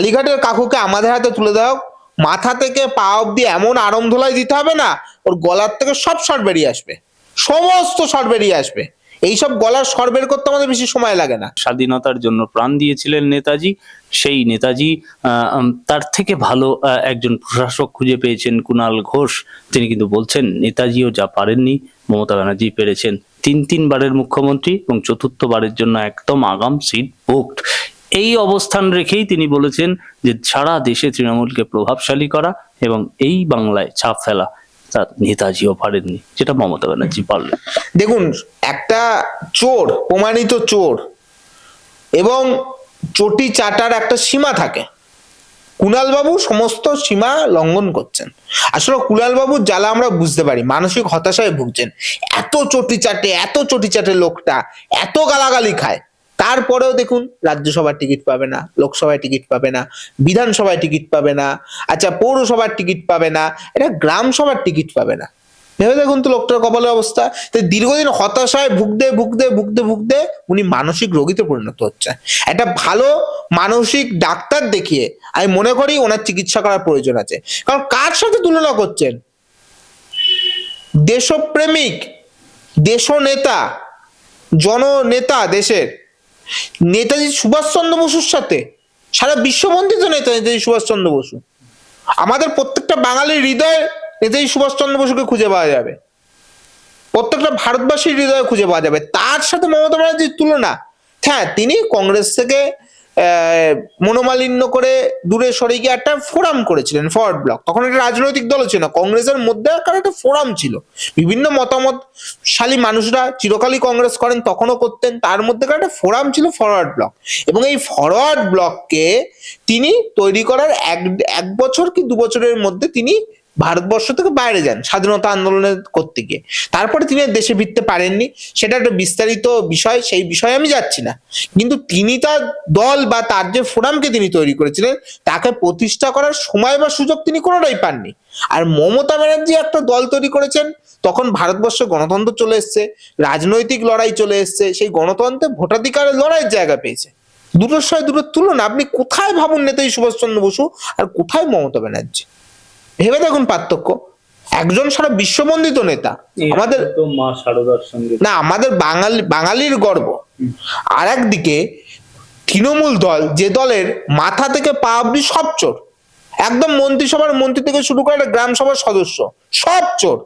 কালীঘাটের কাকুকে আমাদের হাতে তুলে দাও। মাথা থেকে পা অব্দি এমন আরম ধোলাই দিতে হবে না, ওর গলার থেকে সব শট বেরিয়ে আসবে। সমস্ত শট বেরিয়ে আসবে। এইসব গলার স্বর বের করতে আমাদের বেশি সময় লাগে না। স্বাধীনতার জন্য প্রাণ দিয়েছিলেন নেতাজি, সেই নেতাজি তার থেকে ভালো একজন প্রশাসক খুঁজে পেয়েছেন কুণাল ঘোষ। তিনি কিন্তু বলছেন, নেতাজিও যা পারেননি, মমতা ব্যানার্জি পেরেছেন। তিন তিনবারের মুখ্যমন্ত্রী এবং চতুর্থবারের জন্য একদম আগাম সিট বুকড এই অবস্থান রেখেই তিনি বলেছেন যে সারা দেশে তৃণমূলকে প্রভাবশালী করা এবং এই বাংলায় ছাপ ফেলা তা নেতাজিও পারেননি, যেটা মমতা ব্যানার্জি পারলেন। দেখুন, একটা চোর, প্রমাণিত চোর, এবং চটি চাটার একটা সীমা থাকে। কুণালবাবু সমস্ত সীমা লঙ্ঘন করছেন। আসলে কুণালবাবুর জ্বালা আমরা বুঝতে পারি, মানসিক হতাশায় ভুগছেন। এত চটি চাটে, এত চটি চাটে লোকটা, এত গালাগালি খায়। তারপরেও দেখুন, রাজ্যসভার টিকিট পাবে না, লোকসভায় টিকিট পাবে না, বিধানসভায় টিকিট পাবে না আচ্ছা পৌরসভার টিকিট পাবে না, এটা গ্রাম সভার টিকিট পাবে না। ভেবে দেখুন তো লোকটার কপালের অবস্থা। তো দীর্ঘদিন হতাশায় ভুগতে ভুগতে ভুগতে ভুগতে উনি মানসিক রোগীতে পরিণত হচ্ছে একটা ভালো মানসিক ডাক্তার দেখিয়ে আমি মনে করি ওনার চিকিৎসা করার প্রয়োজন আছে। কারণ কার সাথে তুলনা করছেন? দেশপ্রেমিক, দেশনেতা, জননেতা দেশের। নেতাজি সুভাষচন্দ্র বসুর সাথে। সারা বিশ্ববন্ধিত নেতা নেতাজি সুভাষচন্দ্র বসু। আমাদের প্রত্যেকটা বাঙালির হৃদয়ে নেতাজি সুভাষচন্দ্র বসুকে খুঁজে পাওয়া যাবে। প্রত্যেকটা ভারতবাসীর হৃদয় খুঁজে পাওয়া যাবে। তার সাথে মমতা ব্যানার্জির তুলনা। হ্যাঁ তিনি কংগ্রেস থেকে মনোমালিন্য করে দূরে সরে গিয়ে একটা ফোরাম করেছিলেন ফরওয়ার্ড ব্লক তখন একটা রাজনৈতিক দল ছিল না কংগ্রেসের মধ্যে একটা ফোরাম ছিল। বিভিন্ন মতামতশালী মানুষরা চিরকালই কংগ্রেস করেন, তখনও করতেন, তার মধ্যে একটা ফোরাম ছিল ফরওয়ার্ড ব্লক এবং এই ফরওয়ার্ড ব্লককে তিনি তৈরি করার এক এক বছর কি দু বছরের মধ্যে তিনি ভারতবর্ষ থেকে বাইরে যান স্বাধীনতা আন্দোলনের করতে গিয়ে তারপরে তিনি দেশে ফিরতে পারেননি। সেটা একটা বিস্তারিত বিষয়, সেই বিষয়ে আমি যাচ্ছি না। কিন্তু তিনি তার দল বা তার যে ফোরামকে তিনি তৈরি করেছিলেন, তাকে প্রতিষ্ঠা করার সময় বা সুযোগ তিনি কোনোটাই পাননি। আর মমতা ব্যানার্জি একটা দল তৈরি করেছেন, তখন ভারতবর্ষে গণতন্ত্র চলে এসছে, রাজনৈতিক লড়াই চলে এসছে, সেই গণতন্ত্রে ভোটাধিকারের লড়াইয়ের জায়গা পেয়েছে। দুটোর সাথে দুটোর তুলনা, আপনি কোথায় ভাবুন নেতাজি সুভাষচন্দ্র বসু আর কোথায় মমতা ব্যানার্জি? ভেবে দেখুন পার্থক্য। একজন সারা বিশ্ববন্দিত নেতা আমাদের না আমাদের বাঙালি বাঙালির গর্ব। আর একদিকে তৃণমূল দল যে দলের মাথা থেকে পা অব্দি সব চোর। একদম মন্ত্রিসভার মন্ত্রী থেকে শুরু করে গ্রাম সভার সদস্য সব চোর।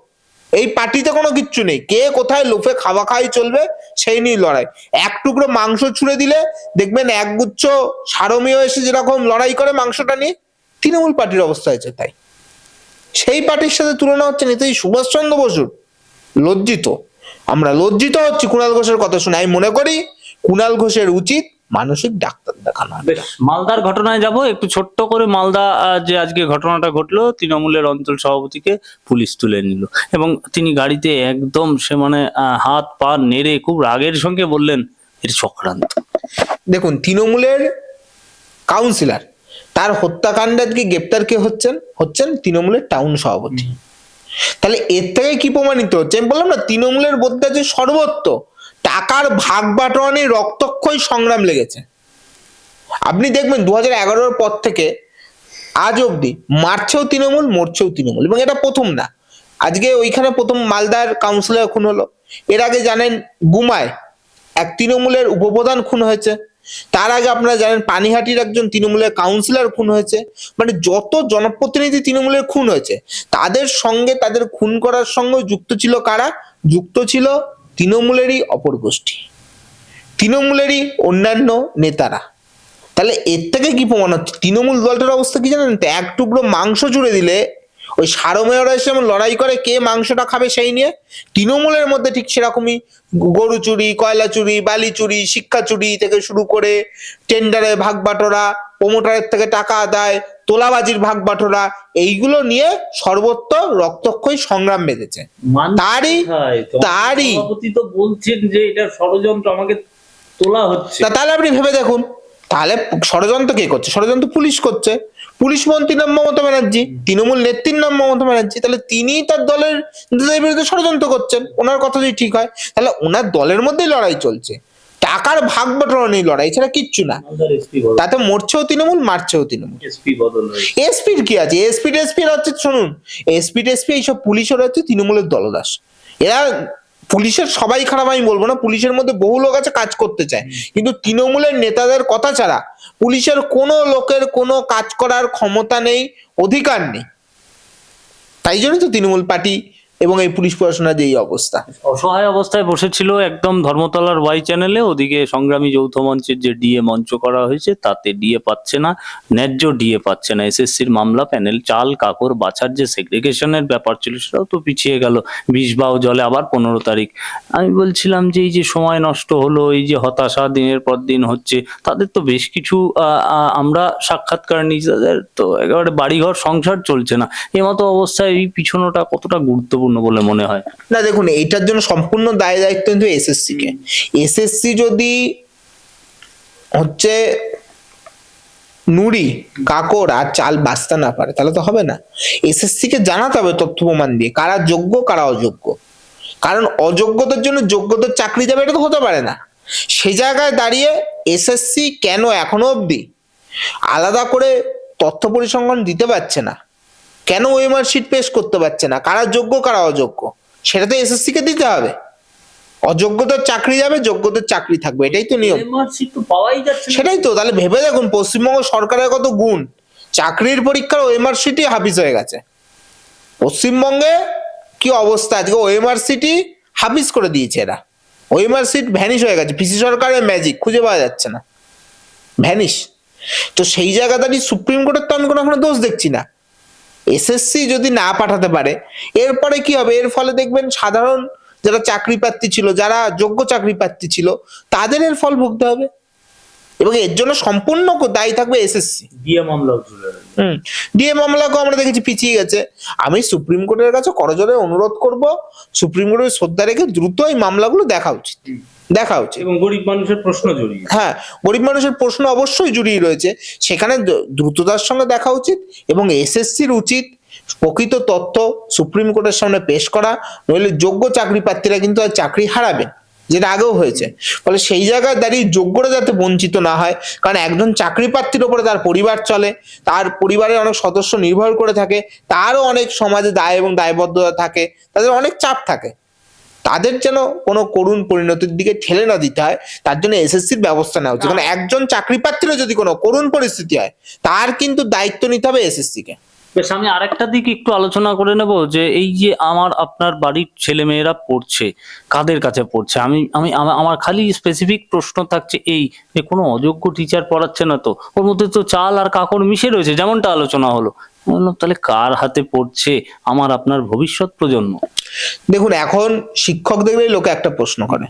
এই পার্টিতে কোনো কিচ্ছু নেই। কে কোথায় লোফে খাওয়া খাই চলবে সেই নিয়ে লড়াই। এক টুকরো মাংস ছুঁড়ে দিলে দেখবেন একগুচ্ছ সারমীয় এসে যেরকম লড়াই করে মাংসটা নিয়ে তৃণমূল পার্টির অবস্থা হয়েছে তাই। সেই পার্টির সাথে তুলনা হচ্ছে নেতাজি সুভাষচন্দ্র বসুর। লজ্জিত। আমরা লজ্জিত হচ্ছি কুণাল ঘোষের কথা শুনে। আমি মনে করি কুণাল ঘোষের উচিত মানসিক ডাক্তার দেখানো। বেশ মালদার ঘটনায় যাব। একটু ছোট্ট করে মালদা যে আজকে ঘটনাটা ঘটলো তৃণমূলের অঞ্চল সভাপতিকে পুলিশ তুলে নিল। এবং তিনি গাড়িতে একদম সে মানে হাত পা নেড়ে খুব রাগের সঙ্গে বললেন এর চক্রান্ত দেখুন তৃণমূলের কাউন্সিলর তার হত্যাকাণ্ডে আজকে গ্রেপ্তার কে হচ্ছেন? হচ্ছেন তৃণমূলের টাউন সভাপতি। তাহলে এর থেকে কি প্রমাণিত হচ্ছে? আমি বললাম না তৃণমূলের মধ্যে যে সর্বত্র টাকার ভাগ বাটোয়ারা নিয়ে রক্তক্ষয়ী সংগ্রাম লেগেছে। আপনি দেখবেন দু হাজার এগারোর পর থেকে আজ অবধি মারছেও তৃণমূল মরছেও তৃণমূল এবং এটা প্রথম না। আজকে ওইখানে প্রথম মালদার কাউন্সিলর খুন হলো। এর আগে জানেন গুমায় এক তৃণমূলের উপপ্রধান খুন হয়েছে। তার আগে আপনারা জানেন পানিহাটির একজন তৃণমূলের কাউন্সিলর খুন হয়েছে। মানে যত জনপ্রতিনিধি তৃণমূলের খুন হয়েছে, তাদের সঙ্গে তাদের খুন করার সঙ্গে যুক্ত ছিল কারা? যুক্ত ছিল তৃণমূলেরই অপর গোষ্ঠী। তৃণমূলেরই অন্যান্য নেতারা। তাহলে এর থেকে কি প্রমাণ হচ্ছে? তৃণমূল দলটার অবস্থা কি জানেন? তো এক টুকরো মাংস জুড়ে দিলে ওই সারমেয়রা এসে যেমন লড়াই করে কে মাংসটা খাবে সেই নিয়ে তৃণমূলের মধ্যে ঠিক সেরকমই গরু চুরি কয়লা চুরি বালি চুরি শিক্ষা চুরি থেকে শুরু করে টেন্ডারে ভাগ বাটোরা প্রমোটারের থেকে টাকা আদায় তোলাবাজির ভাগ বাটোরা এইগুলো নিয়ে সর্বত্র রক্তক্ষয়ী সংগ্রাম বেঁধেছে। তারই তারই। তো বলছেন যে এটা ষড়যন্ত্র আমাকে তোলা হচ্ছে। তাহলে আপনি ভেবে দেখুন। তাহলে ষড়যন্ত্র কে করছে? ষড়যন্ত্র পুলিশ করছে। পুলিশ মন্ত্রীর নাম মমতা ব্যানার্জি তৃণমূল নেত্রীর নাম মমতা ব্যানার্জি তাহলে তিনিই তার দলের নেতাদের বিরুদ্ধে ষড়যন্ত্র করছেন। ওনার কথা যদি ঠিক হয় তাহলে ওনার দলের মধ্যেই লড়াই চলছে। টাকার ভাগ বটরা নেই লড়াই ছাড়া কিচ্ছু না। তাতে মরছেও তৃণমূল মারছেও তৃণমূল। এসপির কি আছে? এসপি টেসপি হচ্ছে শুনুন এসপি টেসপি এইসব পুলিশের হচ্ছে তৃণমূলের দলদাস। এরা পুলিশের সবাই খারাপ আমি বলব না পুলিশের মধ্যে বহু লোক আছে কাজ করতে চায়। কিন্তু তৃণমূলের নেতাদের কথা ছাড়া পুলিশের কোনো লোকের কোনো কাজ করার ক্ষমতা নেই অধিকার নেই। তাই জন্য তো তৃণমূল পার্টি এবং এই পুলিশ প্রশাসনের যে এই অবস্থা। অসহায় অবস্থায় বসেছিল একদম ধর্মতলার ওয়াই চ্যানেলে, ওদিকে সংগ্রামী যৌথ মঞ্চের যে ডিএ মঞ্চ করা হয়েছে, তাতে ডিএ পাচ্ছে না, ন্যায্য ডিএ পাচ্ছে না। এসএসসির মামলা, প্যানেল, চাল, কাকর, বাছার যে সেগ্রিগেশনের ব্যাপার ছিল, সেটাও তো পিছিয়ে গেল। বিষ বাও জলে আবার পনেরো তারিখ। আমি বলছিলাম যে এই যে সময় নষ্ট হলো, এই যে হতাশা দিনের পর দিন হচ্ছে, তাদের তো বেশ কিছু আমরা সাক্ষাৎকার নিয়েছি, তাদের তো একেবারে বাড়িঘর সংসার চলছে না। এমতো অবস্থায় এই পিছনোটা কতটা গুরুত্বপূর্ণ? বলে মনে হয়। না, দেখুন, এইটার জন্য সম্পূর্ণ দায় দায়িত্ব কিন্তু এসএসসি কে। এসএসসি যদি হচ্ছে নুড়ি, কাকর আর চাল বাঁচতে না পারে, তাহলে তো হবে না। এসএসসি কে জানাতে হবে তথ্য প্রমাণ দিয়ে, কারা যোগ্য, কারা অযোগ্য। কারণ অযোগ্যতার জন্য যোগ্যতার চাকরি যাবে এটা তো হতে পারে না। সে জায়গায় দাঁড়িয়ে এসএসসি কেন এখনও অবধি আলাদা করে তথ্য পরিসংখ্যান দিতে পারছে না? কেন ওএমআর শিট পেশ করতে পারছে না? কারা যোগ্য কারা অযোগ্য? সেটা তো এসএসসি কে দিতে হবে। অযোগ্যতার চাকরি যাবে যোগ্যতার চাকরি থাকবে এটাই তো নিয়ম। পাওয়াই যাচ্ছে সেটাই তো তাহলে ভেবে দেখুন পশ্চিমবঙ্গ সরকারের কত গুণ। চাকরির পরীক্ষার ওএমআর সিটি হাফিজ হয়ে গেছে। পশ্চিমবঙ্গে কি অবস্থা? আজকে ওএমআর সিটি হাফিজ করে দিয়েছে এরা। ওএমআর সিট ভ্যানিশ হয়ে গেছে। পিসি সরকারের ম্যাজিক খুঁজে পাওয়া যাচ্ছে না। ভ্যানিশ তো সেই জায়গা দাঁড়িয়ে সুপ্রিম কোর্টের তো আমি কোনো দোষ দেখছি না। এসএসসি যদি না পাঠাতে পারে এরপরে কি হবে? এর ফলে দেখবেন সাধারণ যারা চাকরি প্রার্থী ছিল যারা যোগ্য চাকরি প্রার্থী ছিল তাদের এর ফল ভুগতে হবে। এবং এর জন্য সম্পূর্ণ দায়ী থাকবে এসএসসি ডিএ মামলাও গেল হুম। ডিএ মামলাকেও আমরা দেখেছি পিছিয়ে গেছে। আমি সুপ্রিম কোর্টের কাছে করজোরে অনুরোধ করব সুপ্রিম কোর্টের শ্রদ্ধা রেখে দ্রুত এই মামলাগুলো দেখা উচিত। দেখা উচিত। এবং গরিব মানুষের প্রশ্ন জড়িয়ে হ্যাঁ গরিব মানুষের প্রশ্ন অবশ্যই জড়িয়ে রয়েছে। সেখানে দ্রুততার সঙ্গে দেখা উচিত এবং এসএসসির উচিত প্রকৃত তথ্য সুপ্রিম কোর্টের সামনে পেশ করা নইলে যোগ্য চাকরি প্রার্থীরা কিন্তু আর চাকরি হারাবেন যেটা আগেও হয়েছে। ফলে সেই জায়গায় দাঁড়িয়ে যোগ্যরা যাতে বঞ্চিত না হয় কারণ একজন চাকরি প্রার্থীর ওপরে তার পরিবার চলে তার পরিবারের অনেক সদস্য নির্ভর করে থাকে তারও অনেক সমাজে দায় এবং দায়বদ্ধতা থাকে তাদের অনেক চাপ থাকে। তাদের যেন কোনো করুণ পরিণতির দিকে ঠেলে না দিতে হয় তার জন্য এসএসসির ব্যবস্থা নেওয়া উচিত। কারণ একজন চাকরি প্রার্থীরও যদি কোনো করুণ পরিস্থিতি হয় তার কিন্তু দায়িত্ব নিতে হবে এসএসসি কে। বেশ আমি আরেকটা দিক একটু আলোচনা করে নেব যে এই যে আমার আপনার বাড়ির ছেলে মেয়েরা পড়ছে কাদের কাছে পড়ছে? আমি আমি আমা- আমার খালি স্পেসিফিক প্রশ্ন থাকছে এই যে কোনো অযোগ্য টিচার পড়াচ্ছে না তো? ওর মধ্যে তো চাল আর কাকড় মিশে রয়েছে যেমনটা আলোচনা হলো। বললাম তাহলে কার হাতে পড়ছে আমার আপনার ভবিষ্যৎ প্রজন্ম? দেখুন এখন শিক্ষক দেখলেই লোকে একটা প্রশ্ন করে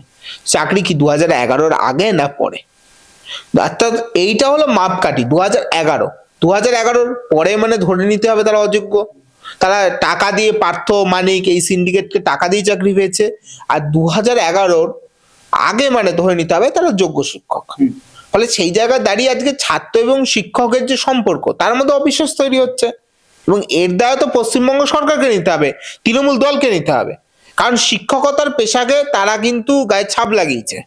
চাকরি কি দু হাজার এগারোর আগে না পরে? অর্থাৎ এইটা হলো মাপকাঠি দু হাজার এগারো। দু হাজার এগারোর পরে মানে ধরে নিতে হবে তারা অযোগ্য। তারা টাকা দিয়ে পার্থ মানিক এই সিন্ডিকেটকে টাকা দিয়ে চাকরি পেয়েছে। আর দু হাজার এগারোর আগে মানে ধরে নিতে হবে তারা যোগ্য শিক্ষক। ফলে সেই জায়গায় দাঁড়িয়ে আজকে ছাত্র এবং শিক্ষকের যে সম্পর্ক তার মধ্যে অবিশ্বাস তৈরি হচ্ছে। এবং এর দ্বারা তো পশ্চিমবঙ্গ সরকারকে নিতে হবে, তৃণমূল দলকে নিতে হবে। কারণ শিক্ষকতার পেশাকে তারা কিন্তু গায়ে ছাপ লাগিয়েছে।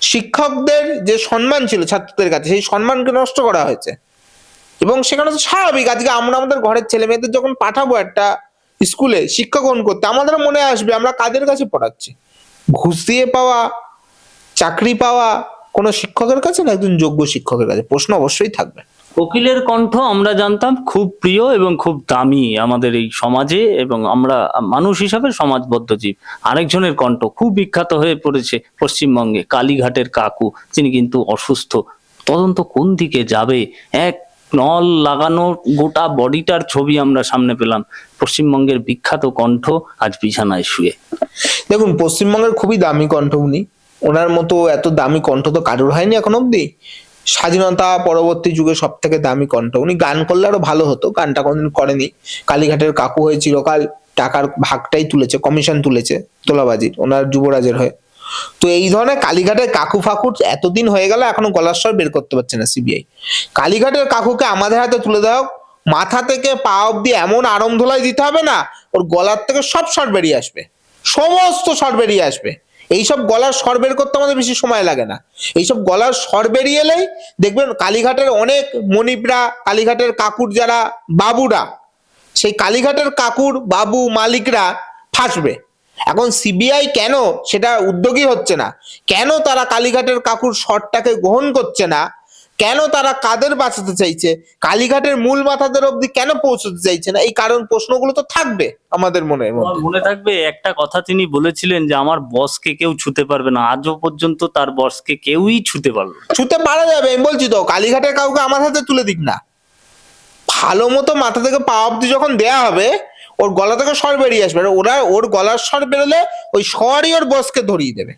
শিক্ষকদের যে সম্মান ছিল ছাত্রদের কাছে, সেই সম্মানকে নষ্ট করা হয়েছে। এবং সেখানে তো স্বাভাবিক, আজকে আমরা আমাদের ঘরের ছেলে মেয়েদের যখন পাঠাবো একটা স্কুলে শিক্ষা গ্রহণ করতে আমাদের মনে আসবে, আমরা কাদের কাছে পড়াচ্ছি? ঘুষ দিয়ে পাওয়া, চাকরি পাওয়া, কোনো শিক্ষকের কাছে না একজন যোগ্য শিক্ষকের কাছে? প্রশ্ন অবশ্যই থাকবে। কোকিলের কণ্ঠ আমরা জানতাম খুব প্রিয় এবং খুব দামি আমাদের এই সমাজে এবং আমরা মানুষ হিসাবে সমাজবদ্ধ জীব। আরেকজনের কণ্ঠ খুব বিখ্যাত হয়ে পড়েছে পশ্চিমবঙ্গে, কালীঘাটের কাকু তিনি কিন্তু অসুস্থ। তদন্ত কোন দিকে যাবে? এক নল লাগানো গোটা বডিটার ছবি আমরা সামনে পেলাম। পশ্চিমবঙ্গের বিখ্যাত কণ্ঠ আজ বিছানায় শুয়ে। দেখুন, পশ্চিমবঙ্গের খুবই দামি কণ্ঠ উনি। ওনার মতো এত দামি কণ্ঠ তো কারোর হয়নি এখন অব্দি স্বাধীনতা পরবর্তী যুগে সব থেকে দামি কণ্ঠ। উনি গান করলে আরও ভালো হতো, গানটা কোনদিন করেনি। কালীঘাটের কাকু হয়ে চিরকাল টাকার ভাগটাই তুলেছে কমিশন তুলেছে তোলাবাজির, ওনার যুবরাজের হয়ে। তো এই ধরনের কালীঘাটের কাকু ফাকুর এতদিন হয়ে গেল এখনও গলার স্বর বের করতে পারছে না সিবিআই কালীঘাটের কাকুকে আমাদের হাতে তুলে দেওয়া মাথা থেকে পা অব্দি এমন আরম ধোলাই দিতে হবে না, ওর গলার থেকে সব শট বেরিয়ে আসবে। সমস্ত শট বেরিয়ে আসবে। এইসব গলার স্বর বের করতে আমাদের বেশি সময় লাগে না। এইসব গলার স্বর বেরিয়ে এলেই দেখবেন কালীঘাটের অনেক মনিপরা কালীঘাটের কাকুর যারা বাবুরা, সেই কালীঘাটের কাকুর, বাবু, মালিকরা ফাঁসবে। এখন সিবিআই কেন সেটা উদ্যোগী হচ্ছে না? কেন তারা কালীঘাটের কাকুর শটটাকে গ্রহণ করছে না? কেন তারা কাদের বাঁচাতে চাইছে? কালীঘাটের মূল মাথাদের অবধি কেন পৌঁছতে চাইছে না? এই কারণ প্রশ্নগুলো তো থাকবে আমাদের মনে মনে থাকবে একটা কথা তিনি বলেছিলেন যে আমার বসকে কেউ ছুতে পারবে না। আজও পর্যন্ত তার বসকে কেউই ছুতে পারবে। ছুতে পারা যাবে আমি বলছি তো কালীঘাটের কাউকে আমার হাতে তুলে দিক না। ভালো মতো মাথা থেকে পা অব্দি যখন দেয়া হবে ওর গলা থেকে স্বর বেরিয়ে আসবে। ওরা ওর গলার স্বর বেরোলে ওই স্বরই ওর বসকে ধরিয়ে দেবে।